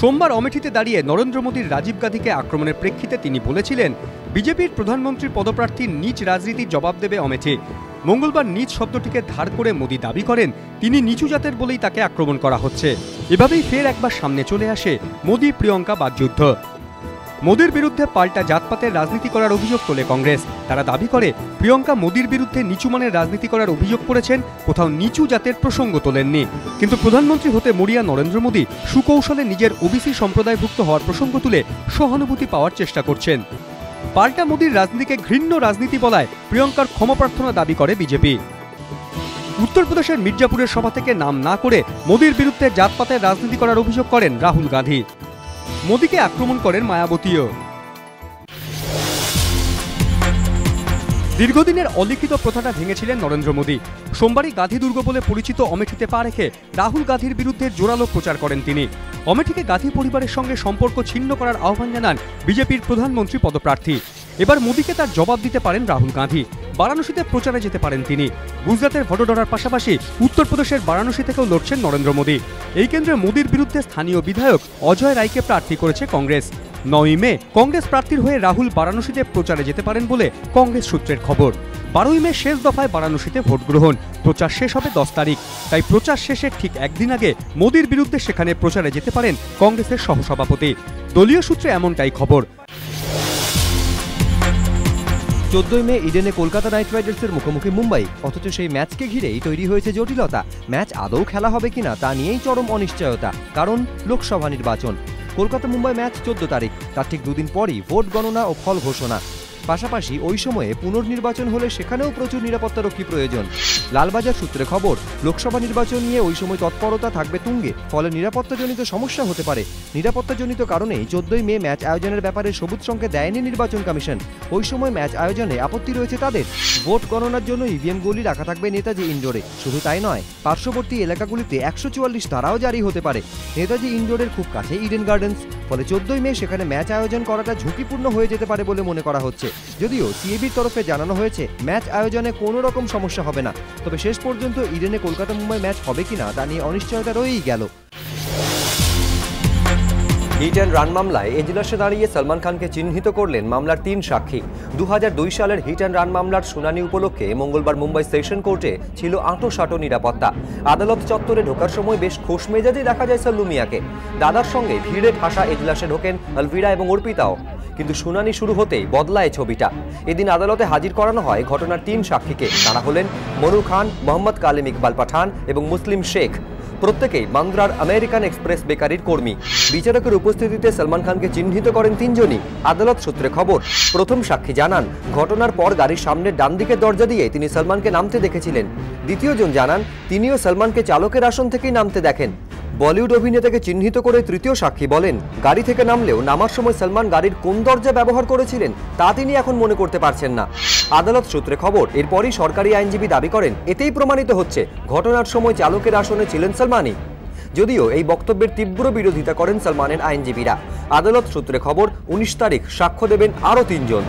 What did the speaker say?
সোমবার অমেঠিতে দাঁড়িয়ে নরেন্দ্র মোদীর রাজীব গান্ধীকে আক্রমণের প্রেক্ষিতে তিনি বলেছিলেন, বিজেপির প্রধানমন্ত্রী পদপ্রার্থীর নিজ রাজনীতির জবাব দেবে অমেঠি। মঙ্গলবার নিজ শব্দটিকে ধার করে মোদী দাবি করেন, তিনি নিচু জাতের বলেই তাকে আক্রমণ করা হচ্ছে। এভাবেই ফের একবার সামনে চলে আসে মোদী প্রিয়ঙ্কা বাগযুদ্ধ মোদীর বিরুদ্ধে পাল্টা জাতপাতের রাজনীতি করার অভিযোগ তোলে কংগ্রেস। তারা দাবি করে, প্রিয়ঙ্কা মোদীর বিরুদ্ধে নিচু মানের রাজনীতি করার অভিযোগ করেছেন, কোথাও নিচু জাতের প্রসঙ্গ তোলেননি। কিন্তু প্রধানমন্ত্রী হতে মরিয়া নরেন্দ্র মোদী সুকৌশলে নিজের ওবিসি সম্প্রদায়ভুক্ত হওয়ার প্রসঙ্গ তুলে সহানুভূতি পাওয়ার চেষ্টা করছেন। পাল্টা মোদীর রাজনীতিকে ঘৃণ্য রাজনীতি বলায় প্রিয়ঙ্কার ক্ষমা প্রার্থনা দাবি করে বিজেপি। উত্তরপ্রদেশের মির্জাপুরের সভা থেকে নাম না করে মোদীর বিরুদ্ধে জাতপাতের রাজনীতি করার অভিযোগ করেন রাহুল গান্ধী। মোদীকে আক্রমণ করেন মায়াবতীও। দীর্ঘদিনের অলিখিত প্রথাটা ভেঙেছিলেন নরেন্দ্র মোদী। সোমবারই গান্ধী দুর্গ বলে পরিচিত অমেঠিতে পা রেখে রাহুল গান্ধীর বিরুদ্ধে জোরালো প্রচার করেন তিনি। অমেঠিকে গান্ধী পরিবারের সঙ্গে সম্পর্ক ছিন্ন করার আহ্বান জানান বিজেপির প্রধানমন্ত্রী পদপ্রার্থী। এবার মোদীকে তার জবাব দিতে পারেন রাহুল গান্ধী। বারাণসীতে প্রচারে যেতে পারেন তিনি। গুজরাতের ভটোডরার পাশাপাশি উত্তরপ্রদেশের বারাণসী থেকেও লড়ছেন নরেন্দ্র মোদী। এই কেন্দ্রে মোদীর বিরুদ্ধে স্থানীয় বিধায়ক অজয় রায়কে প্রার্থী করেছে কংগ্রেস। নয়ই মে, কংগ্রেস প্রার্থীর হয়ে রাহুল বারাণসীতে প্রচারে যেতে পারেন বলে কংগ্রেস সূত্রের খবর। বারোই মে শেষ দফায় বারাণসীতে ভোট গ্রহণ। প্রচার শেষ হবে দশ তারিখ। তাই প্রচার শেষের ঠিক একদিন আগে মোদীর বিরুদ্ধে সেখানে প্রচারে যেতে পারেন কংগ্রেসের সহসভাপতি। দলীয় সূত্রে এমনটাই খবর। চোদ্দই মে ইডেনে কলকাতা নাইট রাইডার্সের মুখোমুখি মুম্বাই। অথচ সেই ম্যাচকে ঘিরেই তৈরি হয়েছে জটিলতা। ম্যাচ আদৌ খেলা হবে কিনা তা নিয়েই চরম অনিশ্চয়তা, কারণ লোকসভা নির্বাচন। কলকাতা মুম্বাই ম্যাচ চোদ্দ তারিখ, তার ঠিক দুদিন পরই ভোট গণনা ও ফল ঘোষণা। পাশাপাশি ওই সময়ে পুনর্নির্বাচন হলে সেখানেও প্রচুর নিরাপত্তারক্ষী প্রয়োজন। লালবাজার সূত্রে খবর, লোকসভা নির্বাচন নিয়ে ওই সময় তৎপরতা থাকবে তুঙ্গে, ফলে নিরাপত্তাজনিত সমস্যা হতে পারে। নিরাপত্তাজনিত কারণেই চোদ্দই মে ম্যাচ আয়োজনের ব্যাপারে সবুজ সংকেত দেয়নি নির্বাচন কমিশন। ওই সময় ম্যাচ আয়োজনে আপত্তি রয়েছে তাদের। ভোট গণনার জন্য ইভিএমগুলি রাখা থাকবে নেতাজি ইন্ডোরে। শুধু তাই নয়, পার্শ্ববর্তী এলাকাগুলিতে একশো চুয়াল্লিশ ধারাও জারি হতে পারে। নেতাজি ইন্ডোরের খুব কাছে ইডেন গার্ডেন্স, ফলে চোদ্দই মে সেখানে ম্যাচ আয়োজন করাটা ঝুঁকিপূর্ণ হয়ে যেতে পারে বলে মনে করা হচ্ছে। যদিও সিএবির তরফে জানানো হয়েছে, ম্যাচ আয়োজনে কোনো রকম সমস্যা হবে না। তবে শেষ পর্যন্ত ইডেনে কলকাতা মুম্বাই ম্যাচ হবে কিনা তা নিয়ে অনিশ্চয়তা রয়েই গেল। হিট অ্যান্ড রান মামলায় এজলাসে দাঁড়িয়ে সলমান খানকে চিহ্নিত করলেন মামলার তিন সাক্ষী। দুহাজার দুই সালের হিট অ্যান্ড রান মামলার শুনানি উপলক্ষে মঙ্গলবার মুম্বাই সেশন কোর্টে ছিল আঁটো নিরাপত্তা। আদালত চত্বরে ঢোকার সময় বেশ খোশ মেজাজে দেখা যায় সল্লু মিয়াকে। দাদার সঙ্গে ভিড়ে ঠাসা এজলাসে ঢোকেন আলভিরা এবং অর্পিতাও। কিন্তু শুনানি শুরু হতেই বদলায় ছবিটা। এদিন আদালতে হাজির করানো হয় ঘটনার তিন সাক্ষীকে। তারা হলেন মনু খান, মোহাম্মদ কালিম ইকবাল পাঠান এবং মুসলিম শেখ। প্রত্যেকেই বান্দ্রার আমেরিকান এক্সপ্রেস বেকারির কর্মী। বিচারকের উপস্থিতিতে সলমান খানকে চিহ্নিত করেন তিনজনই। আদালত সূত্রে খবর, প্রথম সাক্ষী জানান, ঘটনার পর গাড়ির সামনে ডান দিকের দরজা দিয়ে তিনি সলমানকে নামতে দেখেছিলেন। দ্বিতীয়জন জানান, তিনিও সালমানকে চালকের আসন থেকেই নামতে দেখেন। বলিউড অভিনেতাকে চিহ্নিত করে তৃতীয় সাক্ষী বলেন, গাড়ি থেকে নামলেও নামার সময় সলমান গাড়ির কোন দরজা ব্যবহার করেছিলেন তা তিনি এখন মনে করতে পারছেন না। আদালত সূত্রে খবর, এরপরই সরকারি আইনজীবী দাবি করেন, এতেই প্রমাণিত হচ্ছে ঘটনার সময় চালকের আসনে ছিলেন সলমানই। যদিও এই বক্তব্যের তীব্র বিরোধিতা করেন সলমানের আইনজীবীরা। আদালত সূত্রে খবর, উনিশ তারিখ সাক্ষ্য দেবেন আরও তিনজন।